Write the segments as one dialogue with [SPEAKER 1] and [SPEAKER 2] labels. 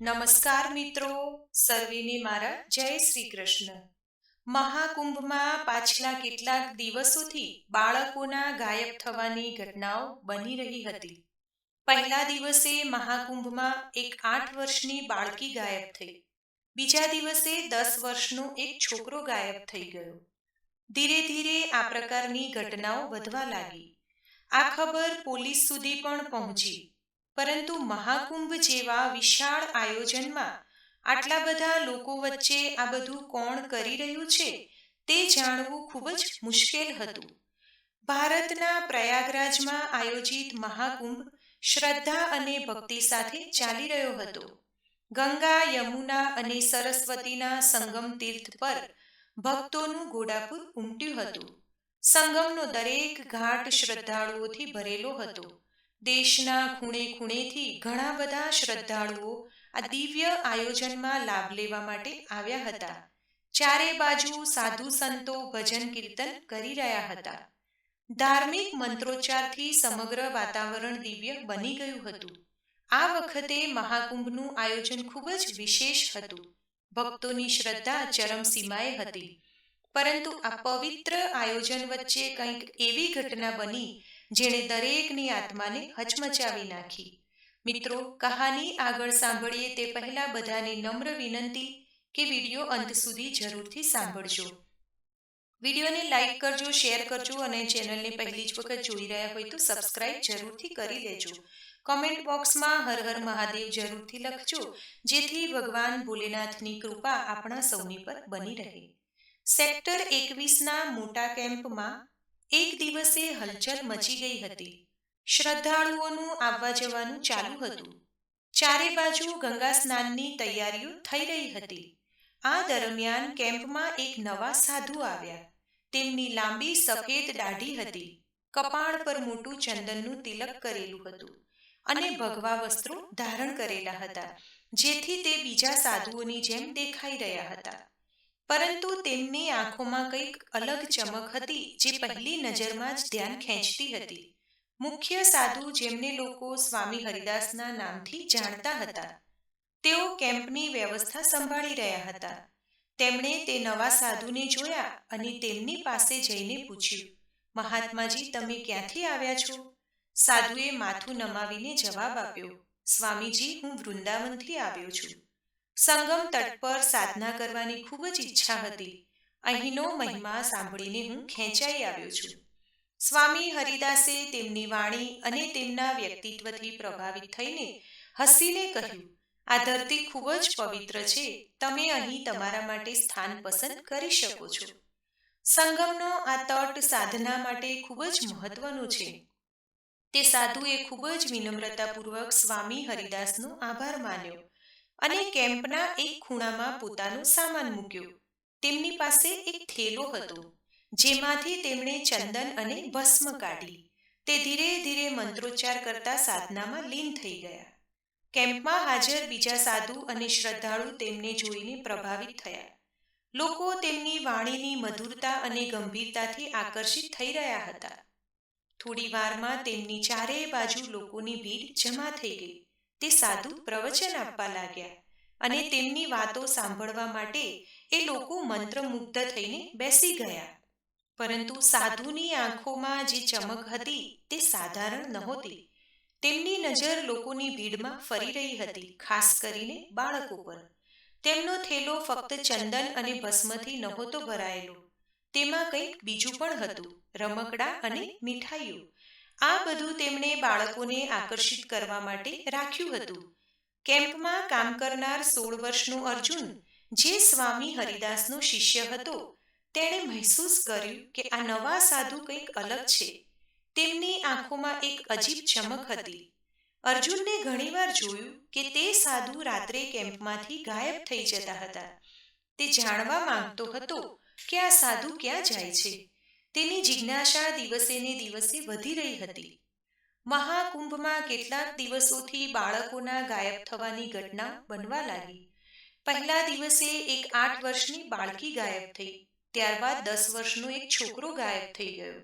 [SPEAKER 1] નમસ્કાર મિત્રો, સર્વેને મારા જય શ્રી કૃષ્ણ. મહાકુંભમાં પાછલા કેટલાક દિવસોથી બાળકોના ગાયબ થવાની ઘટનાઓ બની રહી હતી. પહેલા દિવસે મહાકુંભમાં એક આઠ વર્ષની બાળકી ગાયબ થઈ. બીજા દિવસે દસ વર્ષનો એક છોકરો ગાયબ થઈ ગયો. ધીરે ધીરે આ પ્રકારની ઘટનાઓ વધવા લાગી. આ ખબર પોલીસ સુધી પણ પહોંચી. પરંતુ મહાકુંભ જેવા વિશાળ આયોજનમાં આટલા બધા લોકો વચ્ચે આ બધું કોણ કરી રહ્યું છે તે જાણવું ખૂબ જ મુશ્કેલ હતું. ભારતના પ્રયાગરાજમાં આયોજિત મહાકુંભ શ્રદ્ધા અને ભક્તિ સાથે ચાલી રહ્યો હતો. ગંગા, યમુના અને સરસ્વતીના સંગમ તીર્થ પર ભક્તોનું ઘોડાપુર ઉમટ્યું હતું. સંગમનો દરેક ઘાટ શ્રદ્ધાળુઓથી ભરેલો હતો. દેશના ખૂણે ખૂણેથી ઘણા બધા શ્રદ્ધાળુઓ આ દિવ્ય આયોજનમાં લાભ લેવા માટે આવ્યા હતા. ચારે બાજુ સાધુ સંતો ભજન કીર્તન કરી રહ્યા હતા. ધાર્મિક મંત્રોચ્ચારથી સમગ્ર વાતાવરણ દિવ્ય બની ગયું હતું. આ વખતે મહાકુંભનું આયોજન ખૂબ જ વિશેષ હતું. ભક્તોની શ્રદ્ધા ચરમસીમાએ હતી. પરંતુ આ પવિત્ર આયોજન વચ્ચે કંઈક એવી ઘટના બની જેણે દરેકની આત્માને હચમચાવી નાખી. મિત્રો, કહાની આગળ સાંભળીએ તે પહેલા બધાને નમ્ર વિનંતી કે વીડિયો અંત સુધી જરૂરથી સાંભળજો. વિડીયોને લાઈક કરજો, શેર કરજો અને ચેનલને પહેલી જ વખત જોઈ રહ્યા હોય તો સબસ્ક્રાઇબ જરૂરથી કરી લેજો. કોમેન્ટ બોક્સમાં હર હર મહાદેવ જરૂરથી લખજો, જેથી ભગવાન ભોલેનાથની કૃપા આપણા સૌની પર બની રહે. સેક્ટર એકવીસના મોટા કેમ્પમાં એક દિવસે હલચલ મચી ગઈ હતી. શ્રદ્ધાળુઓનું આવવા જવાનું ચાલુ હતું. ચારે બાજુ ગંગા સ્નાનની તૈયારીઓ થઈ રહી હતી. આ દરમિયાન કેમ્પમાં એક નવા સાધુ આવ્યા. તેમની લાંબી સફેદ દાઢી હતી. કપાળ પર મોટું ચંદનનું તિલક કરેલું હતું અને ભગવા વસ્ત્રો ધારણ કરેલા હતા, જેથી તે બીજા સાધુઓની જેમ દેખાઈ રહ્યા હતા. પરંતુ તેમની આંખોમાં કંઈક અલગ ચમક હતી, જે પહેલી નજરમાં જ ધ્યાન ખેંચતી હતી. મુખ્ય સાધુ જેમને લોકો સ્વામી હરિદાસના નામથી જાણતા હતા, તેઓ કેમ્પની વ્યવસ્થા સંભાળી રહ્યા હતા. તેમણે તે નવા સાધુને જોયા અને તેમની પાસે જઈને પૂછ્યું, મહાત્માજી, તમે ક્યાંથી આવ્યા છો? સાધુએ માથું નમાવીને જવાબ આપ્યો, સ્વામીજી, હું વૃંદાવનથી આવ્યો છું. સંગમ તટ પર સાધના કરવાની ખૂબ જ ઈચ્છા હતી. અહીંનો મહિમા સાંભળીને હું ખેંચાઈ આવ્યો છું. સ્વામી હરિદાસે તેમની વાણી અને તેમના વ્યક્તિત્વથી પ્રભાવિત થઈને હસીને કહ્યું, આ ધરતી ખૂબ જ પવિત્ર છે. તમે અહીં તમારા માટે સ્થાન પસંદ કરી શકો છો. સંગમનો આ તટ સાધના માટે ખૂબ જ મહત્વનું છે. તે સાધુએ ખૂબ જ વિનમ્રતાપૂર્વક સ્વામી હરિદાસનો આભાર માન્યો અને કેમ્પના એક ખૂણામાં પોતાનો સામાન મૂક્યો. તેમની પાસે એક થેલો હતો જેમાંથી તેમણે ચંદન અને ભસ્મ કાઢી. તે ધીરે ધીરે મંત્રોચ્ચાર કરતા સાધનામાં લીન થઈ ગયા. કેમ્પમાં હાજર બીજા સાધુ અને શ્રદ્ધાળુ તેમને જોઈને પ્રભાવિત થયા. લોકો તેમની વાણીની મધુરતા અને ગંભીરતાથી આકર્ષિત થઈ રહ્યા હતા. થોડી વારમાં તેમની ચારેય બાજુ લોકોની ભીડ જમા થઈ ગઈ. તે સાધુ પ્રવચન આપવા લાગ્યા અને તેમની વાતો સાંભળવા માટે એ લોકો મંત્રમુગ્ધ થઈને બેસી ગયા. પરંતુ સાધુની આંખોમાં જે ચમક હતી તે સાધારણ નહોતી. તેમની નજર લોકોની ભીડમાં ફરી રહી હતી, ખાસ કરીને બાળકો પર તેમનો થેલો ફક્ત ચંદન અને ભસ્મથી નહોતો ભરાયેલો. તેમાં કંઈક બીજું પણ હતું, રમકડા અને મીઠાઈઓ. આ બધું તેમણે બાળકોને આકર્ષિત કરવા માટે રાખ્યું હતું. કેમ્પમાં કામ કરનાર સોળ વર્ષનો અર્જુન, જે સ્વામી હરિદાસનો શિષ્ય હતો, તેણે મહેસૂસ કર્યું કે આ નવા સાધુ કંઈક અલગ છે. તેમની આંખોમાં એક અજીબ ચમક હતી. અર્જુનને ઘણીવાર જોયું કે તે સાધુ રાત્રે કેમ્પમાંથી ગાયબ થઈ જતા હતા. તે જાણવા માંગતો હતો કે આ સાધુ ક્યાં જાય છે. તેની જિજ્ઞાસા દિવસે ને દિવસે વધી રહી હતી. મહાકુંભમાં કેટલાક દિવસોથી બાળકોના ગાયબ થવાની ઘટના બનવા લાગી. પહેલા દિવસે એક આઠ વર્ષની બાળકી ગાયબ થઈ, ત્યારબાદ દસ વર્ષનો એક છોકરો ગાયબ થઈ ગયો.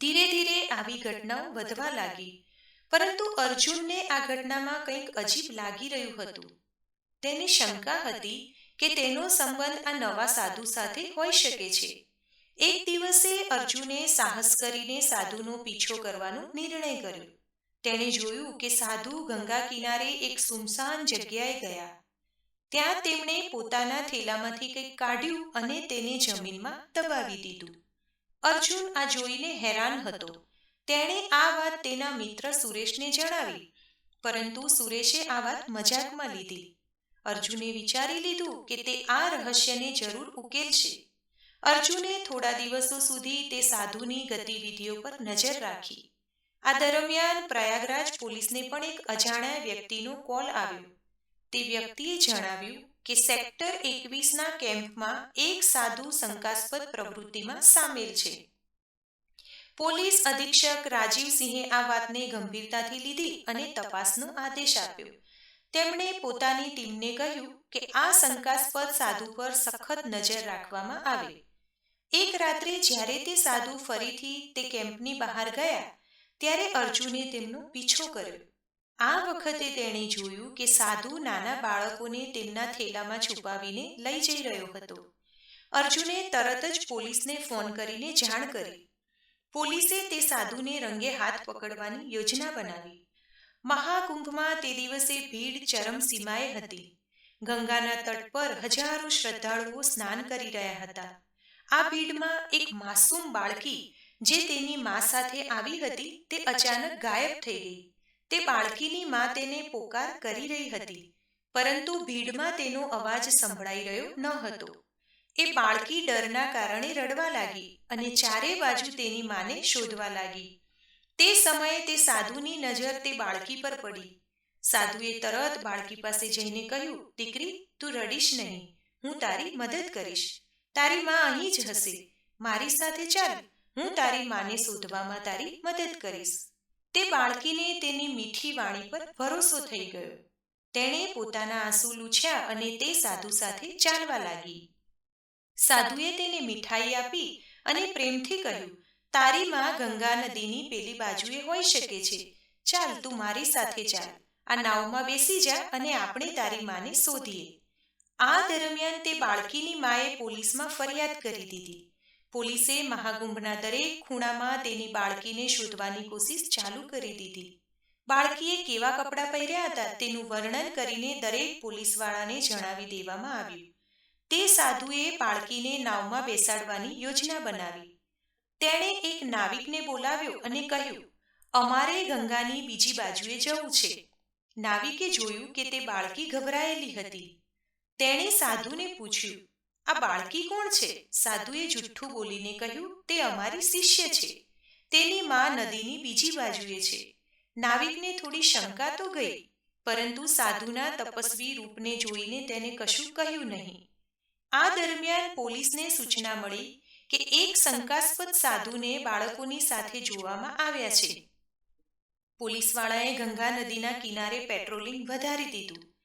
[SPEAKER 1] ધીરે ધીરે આવી ઘટનાઓ વધવા લાગી, પરંતુ અર્જુનને આ ઘટનામાં કંઈક અજીબ લાગી રહ્યું હતું. તેને શંકા હતી કે તેનો સંબંધ આ નવા સાધુ સાથે હોઈ શકે છે. એક દિવસે અર્જુને સાહસ કરીને સાધુનો પીછો કરવાનો નિર્ણય કર્યો. તેણે જોયું કે સાધુ ગંગા કિનારે એક સુમસાન જગ્યાએ ગયા. ત્યાં તેમણે પોતાના થેલામાંથી કંઈક કાઢ્યું અને તેને જમીનમાં દબાવી દીધું. અર્જુન આ જોઈને હેરાન હતો. તેણે આ વાત તેના મિત્ર સુરેશને જણાવી, પરંતુ સુરેશે આ વાત મજાકમાં લીધી. અર્જુને વિચારી લીધું કે તે આ રહસ્યને જરૂર ઉકેલશે. અર્જુને થોડા દિવસો સુધી તે સાધુની ગતિવિધિઓ પર નજર રાખી. આ દરમિયાન પ્રયાગરાજ પોલીસને પણ એક અજાણ્યા વ્યક્તિનો કોલ આવ્યો. તે વ્યક્તિએ જણાવ્યું કે સેક્ટર એકવીસના કેમ્પમાં એક સાધુ શંકાસ્પદ પ્રવૃત્તિમાં સામેલ છે. પોલીસ અધિક્ષક રાજીવસિંહે આ વાતને ગંભીરતાથી લીધી અને તપાસનો આદેશ આપ્યો. તેમણે પોતાની ટીમને કહ્યું કે આ શંકાસ્પદ સાધુ પર સખત નજર રાખવામાં આવે. એક રાત્રે જ્યારે તે સાધુ ફરીથી તે કેમ્પની બહાર ગયા, ત્યારે અર્જુને તેમનો પીછો કર્યો. આ વખતે તેણે જોયું કે સાધુ નાના બાળકોને તેમના થેલામાં છુપાવીને લઈ જઈ રહ્યો હતો. અર્જુને તરત જ પોલીસને ફોન કરીને જાણ કરી. પોલીસે તે સાધુને રંગે હાથ પકડવાની યોજના બનાવી. મહાકુંભમાં તે દિવસે ભીડ ચરમસીમાએ હતી. ગંગાના તટ પર હજારો શ્રદ્ધાળુઓ સ્નાન કરી રહ્યા હતા. આ ભીડમાં એક માસૂમ બાળકી, જે તેની મા સાથે આવી હતી, તે અચાનક ગાયબ થઈ ગઈ. તે બાળકીની મા તેને પોકાર કરી રહી હતી, પરંતુ ભીડમાં તેનો અવાજ સંભળાઈ રહ્યો ન હતો. એ બાળકી ડરના કારણે રડવા લાગી અને ચારે બાજુ તેની માને શોધવા લાગી. તે સમયે તે સાધુની નજર તે બાળકી પર પડી. સાધુએ તરત બાળકી પાસે જઈને કહ્યું, દીકરી, તું રડીશ નહીં. હું તારી મદદ કરીશ. તારી માં અહીં જ હશે. મારી સાથે ચાલ. હું તારી માને શોધવામાં તારી મદદ કરીશ. તે બાળકીને તેની મીઠી વાણી પર ભરોસો થઈ ગયો. તેણે પોતાના આંસુ લૂછ્યા અને તે સાધુ સાથે ચાલવા લાગી. સાધુએ તેને મીઠાઈ આપી અને પ્રેમથી કહ્યું, તારી માં ગંગા નદીની પેલી બાજુએ હોઈ શકે છે. ચાલ તું મારી સાથે ચાલ. આ નાવમાં બેસી જા અને આપણે તારી માને શોધીએ. આ દરમિયાન તે બાળકીની માએ પોલીસમાં ફરિયાદ કરી દીધી. પોલીસે મહાકુંભના દરેક ખૂણામાં તેની બાળકીને શોધવાની કોશિશ ચાલુ કરી દીધી. બાળકીએ કેવા કપડાં પહેર્યા હતા તેનું વર્ણન કરીને દરેક પોલીસવાળાને જણાવી દેવામાં આવ્યું. તે સાધુએ બાળકીને નાવમાં બેસાડવાની યોજના બનાવી. તેણે એક નાવિકને બોલાવ્યો અને કહ્યું, અમારે ગંગાની બીજી બાજુએ જવું છે. નાવિકે જોયું કે તે બાળકી ગભરાયેલી હતી. તેણે સાધુને પૂછ્યું આ બાળકી કોણ છે? સાધુએ જુઠ્ઠું બોલીને કહ્યું તે અમારી શિષ્ય છે. તેની મા નદીની બીજી બાજુએ છે. નાવિકને થોડી શંકા તો ગઈ પરંતુ સાધુના તપસ્વી રૂપને જોઈને તેને કશું કહ્યું નહીં. આ દરમિયાન પોલીસને સૂચના મળી કે એક શંકાસ્પદ સાધુને બાળકોની સાથે જોવામાં આવ્યા છે. પોલીસવાળાએ ગંગા નદીના કિનારે પેટ્રોલિંગ વધારી દીધું.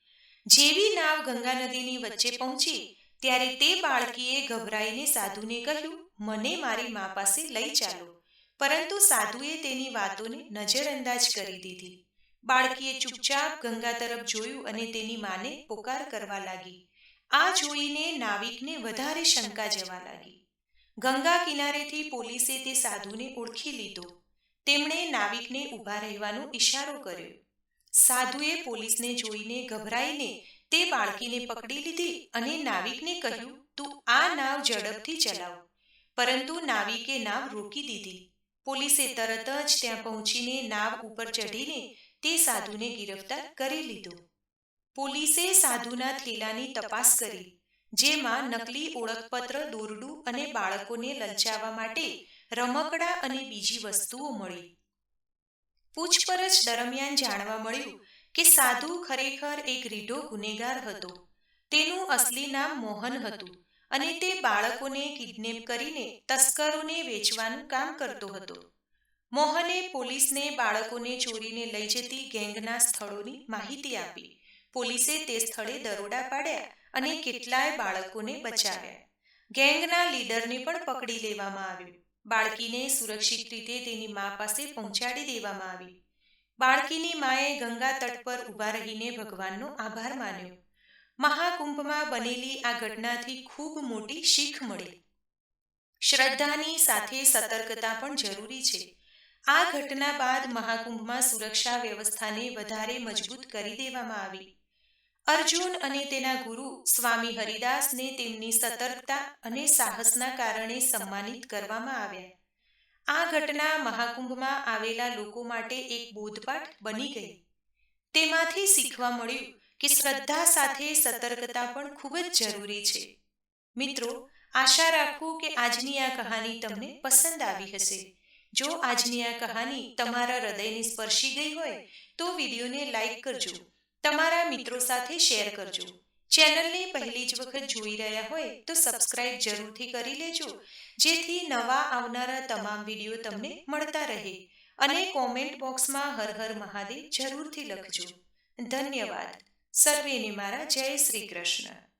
[SPEAKER 1] જેવી નાવ ગંગા નદીની વચ્ચે પહોંચી, ત્યારે તે બાળકીએ ગભરાઈને સાધુને કહ્યું, મને મારી મા પાસે લઈ ચાલો. પરંતુ સાધુએ તેની વાતોને નજરઅંદાજ કરી દીધી. બાળકીએ ચૂપચાપ ગંગા તરફ જોયું અને તેની માને પોકાર કરવા લાગી. આ જોઈને નાવિકને વધારે શંકા જવા લાગી. ગંગા કિનારેથી પોલીસે તે સાધુને ઓળખી લીધો. તેમણે નાવિકને ઊભા રહેવાનો ઈશારો કર્યો. સાધુએ પોલીસને જોઈને ગભરાઈને તે બાળકીને પકડી લીધી અને નાવિકને કહ્યું, તું આ નાવ ઝડપથી ચલાવ. પરંતુ નાવિકે નાવ રોકી દીધી. પોલીસે તરત જ ત્યાં પહોંચીને નાવ ઉપર ચઢીને તે સાધુને ગિરફ્તાર કરી લીધો. પોલીસે સાધુના થેલાની તપાસ કરી, જેમાં નકલી ઓળખપત્ર, દોરડું અને બાળકોને લલચાવવા માટે રમકડા અને બીજી વસ્તુઓ મળી. પૂછપરછ દરમિયાન જાણવા મળ્યું કે સાધુ ખરેખર એક રીઢો ગુનેગાર હતો. તેનું અસલી નામ મોહન હતું અને તે બાળકોને કિડનેપ કરીને તસ્કરોને વેચવાનું કામ કરતો હતો. મોહને પોલીસને બાળકોને ચોરીને લઈ જતી ગેંગના સ્થળોની માહિતી આપી. પોલીસે તે સ્થળે દરોડા પાડ્યા અને કેટલાય બાળકોને બચાવ્યા. ગેંગના લીડરને પણ પકડી લેવામાં આવ્યો. બાળકીને સુરક્ષિત રીતે તેની મા પાસે પહોંચાડી દેવામાં આવી. બાળકીની માએ ગંગા તટ પર ઊભા રહીને ભગવાનનો આભાર માન્યો. મહાકુંભમાં બનેલી આ ઘટનાથી ખૂબ મોટી શીખ મળી. શ્રદ્ધાની સાથે સતર્કતા પણ જરૂરી છે. આ ઘટના બાદ મહાકુંભમાં સુરક્ષા વ્યવસ્થાને વધારે મજબૂત કરી દેવામાં આવી. અર્જુન અને તેના ગુરુ સ્વામી હરિદાસને તેમની સતર્કતા અને સાહસના કારણે સન્માનિત કરવામાં આવ્યા. આ ઘટના મહાકુંભમાં આવેલા લોકો માટે એક બોધપાઠ બની ગઈ. તેમાંથી શીખવા મળ્યું કે શ્રદ્ધા સાથે સતર્કતા પણ ખૂબ જ જરૂરી છે. મિત્રો, આશા રાખું કે આજની આ કહાની તમને પસંદ આવી હશે. જો આજની આ કહાની તમારા હૃદયને સ્પર્શી ગઈ હોય, તો વિડીયોને લાઈક કરજો. તમારા મિત્રો સાથે શેર કરજો. ચેનલને પહેલી જ વખત જોઈ રહ્યા હોય તો સબસ્ક્રાઇબ જરૂરથી કરી લેજો, જેથી નવા આવનારા તમામ વીડિયો તમને મળતા રહે. અને કોમેન્ટ બોક્સમાં હર હર મહાદેવ જરૂરથી લખજો. ધન્યવાદ. સર્વેને મારા જય શ્રી કૃષ્ણ.